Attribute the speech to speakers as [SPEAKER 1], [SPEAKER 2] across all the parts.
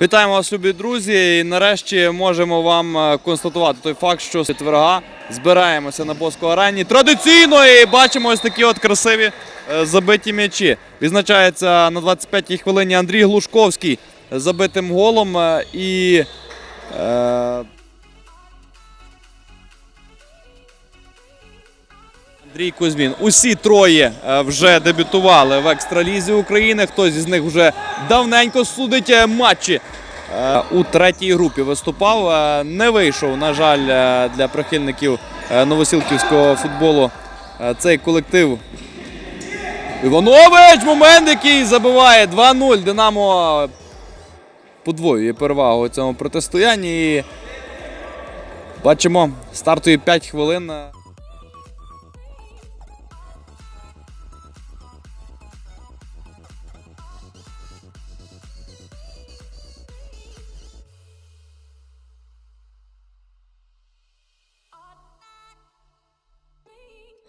[SPEAKER 1] Вітаємо вас, любі друзі. І нарешті можемо вам е, констатувати той факт, що з четверга збираємося на Боско арені традиційно і бачимо ось такі от красиві е, забиті м'ячі. Відзначається на 25-й хвилині Андрій Глушковський забитим голом е, і. Е, Андрій Кузьмін. Усі троє е, вже дебютували в екстралізі України. Хтось із них вже давненько судить е, матчі. Е, У третій групі виступав. Не вийшов, на жаль, для прихильників новосілківського футболу цей колектив. Іванович! Момент, який забиває 2-0. Динамо подвоює перевагу у цьому протистоянні. І бачимо, стартує 5 хвилин.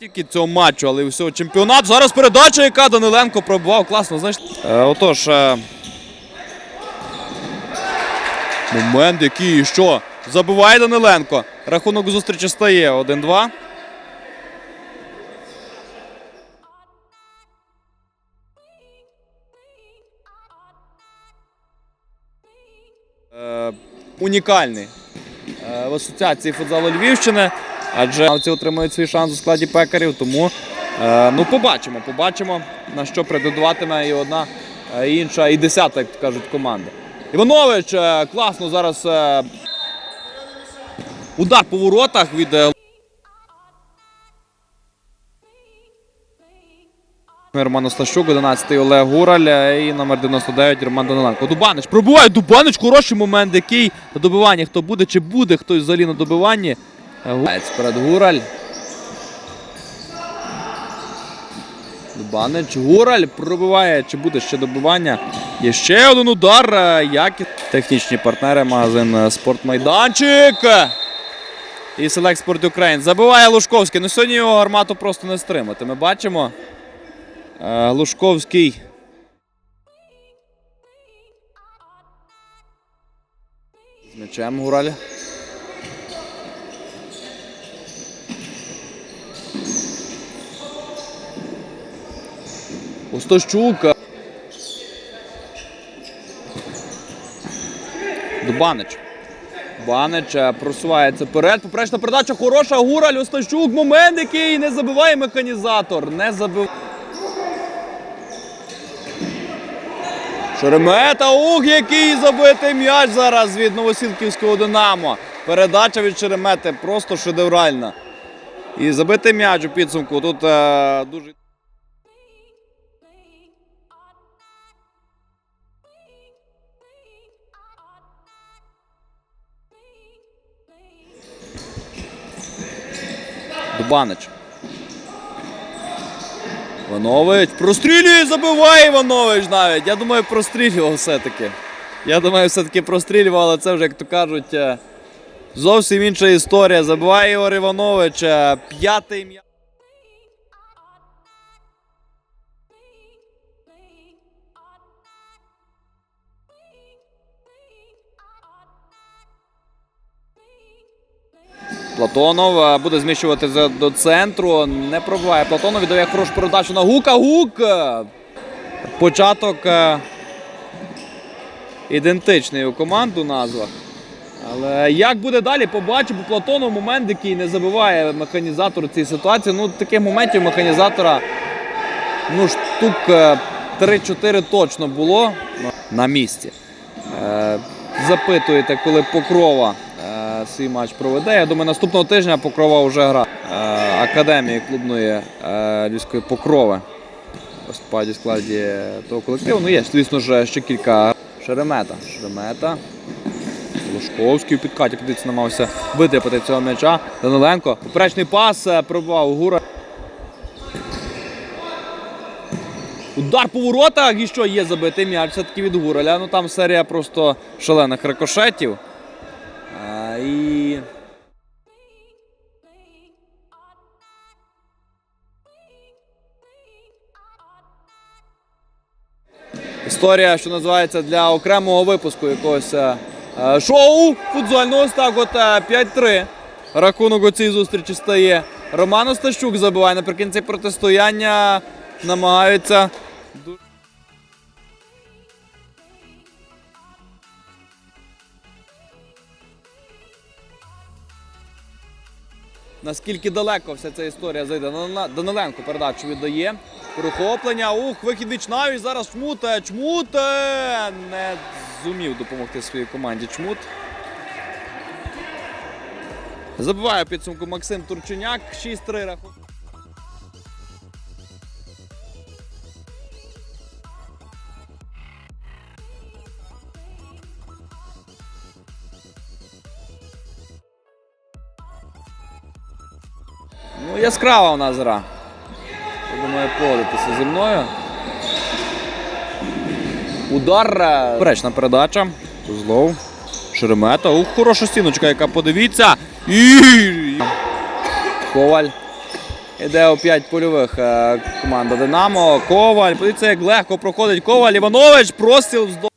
[SPEAKER 1] Тільки цього матчу, але й всього чемпіонату. Зараз передача, яка Даниленко пробував. Класно, знаєш. Е, отож. Е, момент, який що? Забиває Даниленко. Рахунок зустрічі стає 1-2. Е, унікальний е, в асоціації футзалу Львівщини, адже виконавці отримують свій шанс у складі пекарів. Тому е, ну, побачимо, побачимо, на що претендуватиме і одна, е, і інша, і десята, як кажуть, команда. Іванович е, класно зараз. е, Удар по воротах від е, Роман Остащук, 11-й Олег Гураль е, і номер 99 Роман Даниленко. Дубанич пробуває Дубанич, хороший момент, який на добиванні хто буде, чи буде хтось взагалі на добиванні. Гураль. Дубанич, Гураль пробиває, чи буде ще добивання. Є ще один удар. Які технічні партнери, магазин «Спортмайданчик». І Select Sport Ukraine. Забиває Лужковський. Ну сьогодні його гармату просто не стримати. Ми бачимо. Е, Лужковський. З м'ячем Гураль. Остощук. Дубанич. Банич е, просувається вперед. Поперечна передача хороша. Гураль, Остащук. Момент, який не забиває механізатор. Не забив. Шеремета, ух, який забитий м'яч зараз від Новосілківського Динамо. Передача від Шеремети просто шедевральна. І забитий м'яч у підсумку. Тут е, дуже. Дубанич. Іванович прострілює, забиває Іванович навіть. Я думаю, прострілював все-таки. Я думаю, все-таки прострілював, але це вже, як то кажуть, е, зовсім інша історія. Забиває Ігор Іванович. е, П'ятий м'яч. Платонов е, буде зміщуватися до центру. Не пробиває Платонов. Віддає хорошу передачу на Гука. Гук. е, Початок е, ідентичний у команду назвах. Але як буде далі, побачимо. Платонов момент, який не забиває механізатор у цій ситуації. Ну, таких моментів механізатора ну, штук е, 3-4 точно було на місці. Запитуєте, коли Покрова свій матч проведе. Я думаю, наступного тижня Покрова вже гра е, академії клубної е, Львівської Покрови. Виступають у складі того колективу. Ну, є, звісно ж, ще кілька Шеремета. Шеремета. Лужковський у підкаті подивіться, намагався витряпати цього м'яча. Даниленко. Поперечний пас е, пробував Гура. Удар по воротах і що є забитий м'яч все-таки від Гураля. Ну там серія просто шалених рикошетів. І... історія, що називається для окремого випуску якогось е, е, шоу футзольного. Ось так от е, 5-3. Рахунок у цій зустрічі стає. Роман Остащук забиває наприкінці протистояння. Намагаються. Наскільки далеко вся ця історія зайде. Дана- Даниленко передачу віддає. Перехоплення. Ух, вихід віч навіть. Зараз чмуте. Чмуте! Не зумів допомогти своїй команді чмут. Забиває підсумку Максим Турченяк. 6-3 рахунок. Ну, яскрава у нас гра. Думаю, погодитися зі мною. Удар. е, Перечна передача. Козлов. Шеремета. Ух, хороша стіночка, яка подивіться. І... Коваль. Іде 5 польових е, команда Динамо. Коваль. Подивіться, як легко проходить Коваль. Іванович. Простіл вздовж.